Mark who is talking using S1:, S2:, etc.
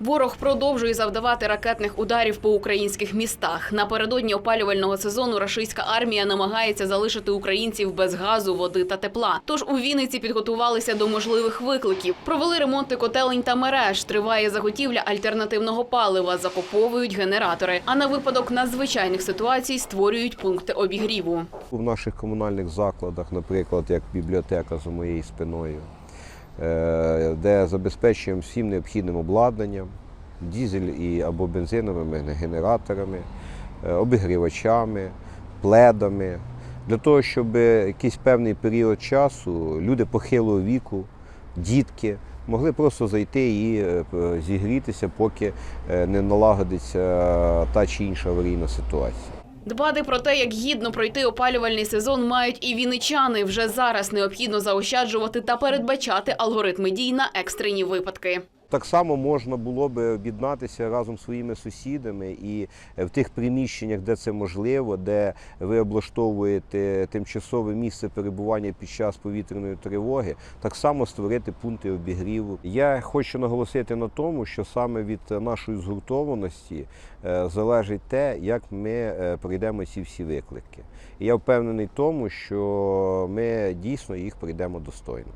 S1: Ворог продовжує завдавати ракетних ударів по українських містах. Напередодні опалювального сезону рашистська армія намагається залишити українців без газу, води та тепла. Тож у Вінниці підготувалися до можливих викликів. Провели ремонти котелень та мереж. Триває заготівля альтернативного палива, закуповують генератори. А на випадок надзвичайних ситуацій створюють пункти обігріву.
S2: В наших комунальних закладах, наприклад, як бібліотека за моєю спиною, е, де забезпечуємо всім необхідним обладнанням, дізель і або бензиновими генераторами, е, обігрівачами, пледами, для того, щоб якийсь певний період часу люди похилого віку, дітки могли просто зайти і е, зігрітися, поки е, не налагодиться е, та чи інша аварійна ситуація.
S1: Дбати про те, як гідно пройти опалювальний сезон, мають і віничани. Вже зараз необхідно заощаджувати та передбачати алгоритми дій на екстрені випадки.
S2: Так само можна було би об'єднатися разом з своїми сусідами і в тих приміщеннях, де це можливо, де ви облаштовуєте тимчасове місце перебування під час повітряної тривоги, так само створити пункти обігріву. Я хочу наголосити на тому, що саме від нашої згуртованості е, залежить те, як ми е, пройдемо ці всі виклики. І я впевнений в тому, що ми дійсно їх пройдемо достойно.